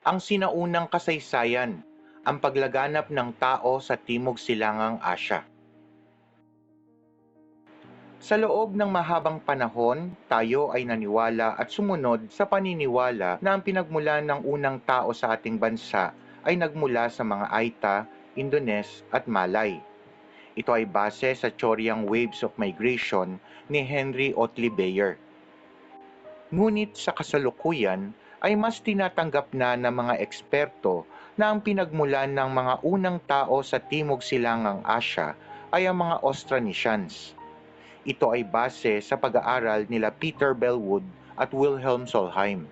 ang sinaunang kasaysayan, ang paglaganap ng tao sa Timog Silangang Asya. Sa loob ng mahabang panahon, tayo ay naniwala at sumunod sa paniniwala na ang pinagmulan ng unang tao sa ating bansa ay nagmula sa mga Aita, Indones at Malay. Ito ay base sa Choryang Waves of Migration ni Henry Otley Beyer. Ngunit sa kasalukuyan ay mas tinatanggap na ng mga eksperto na ang pinagmulan ng mga unang tao sa Timog Silangang Asya ay ang mga Austronesians. Ito ay base sa pag-aaral nila Peter Bellwood at Wilhelm Solheim.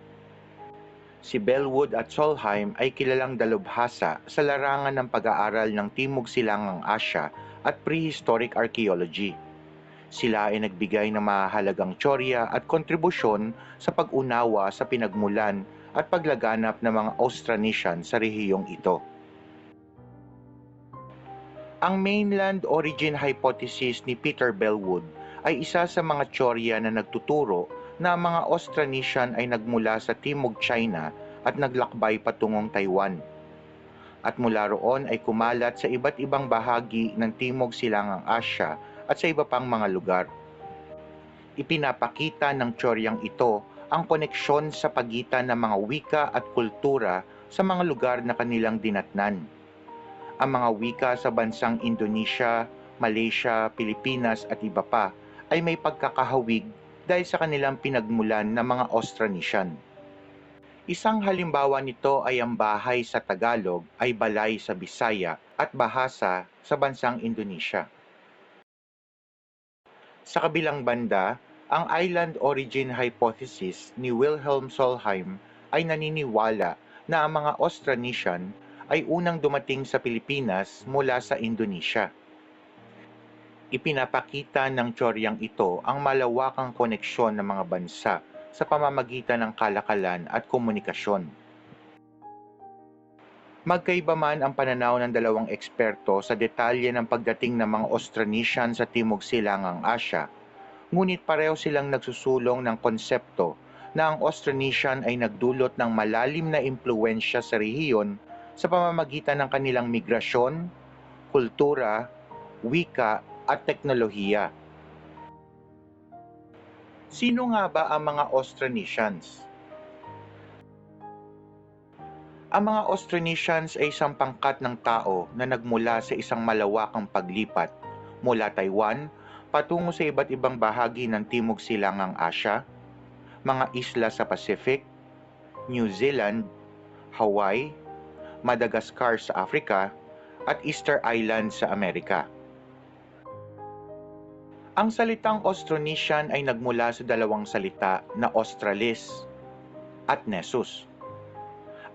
Si Bellwood at Solheim ay kilalang dalubhasa sa larangan ng pag-aaral ng Timog Silangang Asya at prehistoric archaeology. Sila ay nagbigay ng mahalagang tsorya at kontribusyon sa pag-unawa sa pinagmulan at paglaganap ng mga Austronesian sa rehiyong ito. Ang mainland origin hypothesis ni Peter Bellwood ay isa sa mga tsorya na nagtuturo na ang mga Austronesian ay nagmula sa Timog China at naglakbay patungong Taiwan. At mula roon ay kumalat sa iba't ibang bahagi ng Timog Silangang Asya at sa iba pang mga lugar. Ipinapakita ng tsoryang ito ang koneksyon sa pagitan ng mga wika at kultura sa mga lugar na kanilang dinatnan. Ang mga wika sa bansang Indonesia, Malaysia, Pilipinas at iba pa ay may pagkakahawig dahil sa kanilang pinagmulan ng mga Austronesian. Isang halimbawa nito ay ang bahay sa Tagalog ay balay sa Bisaya at bahasa sa bansang Indonesia. Sa kabilang banda, ang island origin hypothesis ni Wilhelm Solheim ay naniniwala na ang mga Austronesian ay unang dumating sa Pilipinas mula sa Indonesia. Ipinapakita ng tsoryang ito ang malawakang koneksyon ng mga bansa sa pamamagitan ng kalakalan at komunikasyon. Magkaiba man ang pananaw ng dalawang eksperto sa detalye ng pagdating ng mga Austronesian sa Timog Silangang Asya, ngunit pareho silang nagsusulong ng konsepto na ang Austronesian ay nagdulot ng malalim na impluensya sa rehiyon sa pamamagitan ng kanilang migrasyon, kultura, wika at teknolohiya. Sino nga ba ang mga Austronesians? Ang mga Austronesians ay isang pangkat ng tao na nagmula sa isang malawakang paglipat mula Taiwan patungo sa iba't ibang bahagi ng Timog Silangang Asya, mga isla sa Pacific, New Zealand, Hawaii, Madagascar sa Africa, at Easter Island sa Amerika. Ang salitang Austronesian ay nagmula sa dalawang salita na Australis at Nessus.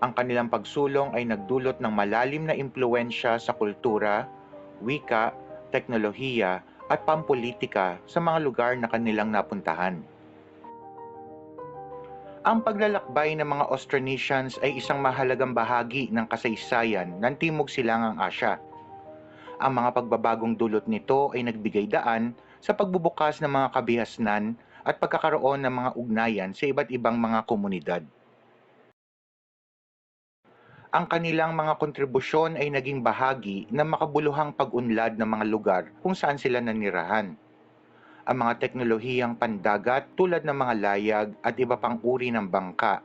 Ang kanilang pagsulong ay nagdulot ng malalim na impluensya sa kultura, wika, teknolohiya at pampolitika sa mga lugar na kanilang napuntahan. Ang paglalakbay ng mga Austronesians ay isang mahalagang bahagi ng kasaysayan ng Timog Silangang Asya. Ang mga pagbabagong dulot nito ay nagbigay daan sa pagbubukas ng mga kabihasnan at pagkakaroon ng mga ugnayan sa iba't ibang mga komunidad. Ang kanilang mga kontribusyon ay naging bahagi ng makabuluhang pag-unlad ng mga lugar kung saan sila nanirahan. Ang mga teknolohiyang pandagat tulad ng mga layag at iba pang uri ng bangka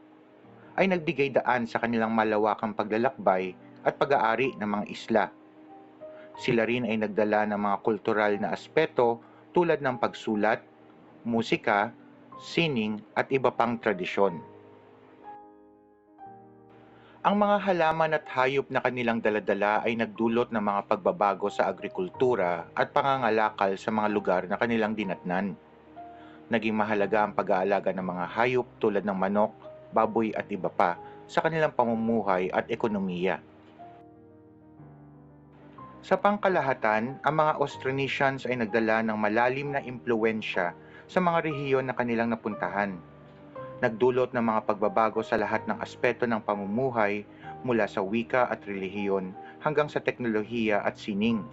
ay nagbigay daan sa kanilang malawakang paglalakbay at pag-aari ng mga isla. Sila rin ay nagdala ng mga kultural na aspeto tulad ng pagsulat, musika, sining at iba pang tradisyon. Ang mga halaman at hayop na kanilang daladala ay nagdulot ng mga pagbabago sa agrikultura at pangangalakal sa mga lugar na kanilang dinatnan. Naging mahalaga ang pag-aalaga ng mga hayop tulad ng manok, baboy at iba pa sa kanilang pamumuhay at ekonomiya. Sa pangkalahatan, ang mga Austronesians ay nagdala ng malalim na impluensya sa mga rehiyon na kanilang napuntahan nagdulot ng mga pagbabago sa lahat ng aspeto ng pamumuhay mula sa wika at relihiyon hanggang sa teknolohiya at sining.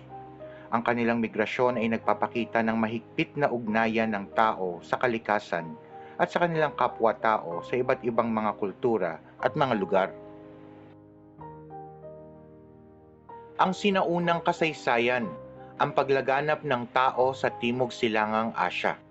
Ang kanilang migrasyon ay nagpapakita ng mahigpit na ugnayan ng tao sa kalikasan at sa kanilang kapwa-tao sa iba't ibang mga kultura at mga lugar. Ang sinaunang kasaysayan, ang paglaganap ng tao sa Timog Silangang Asya.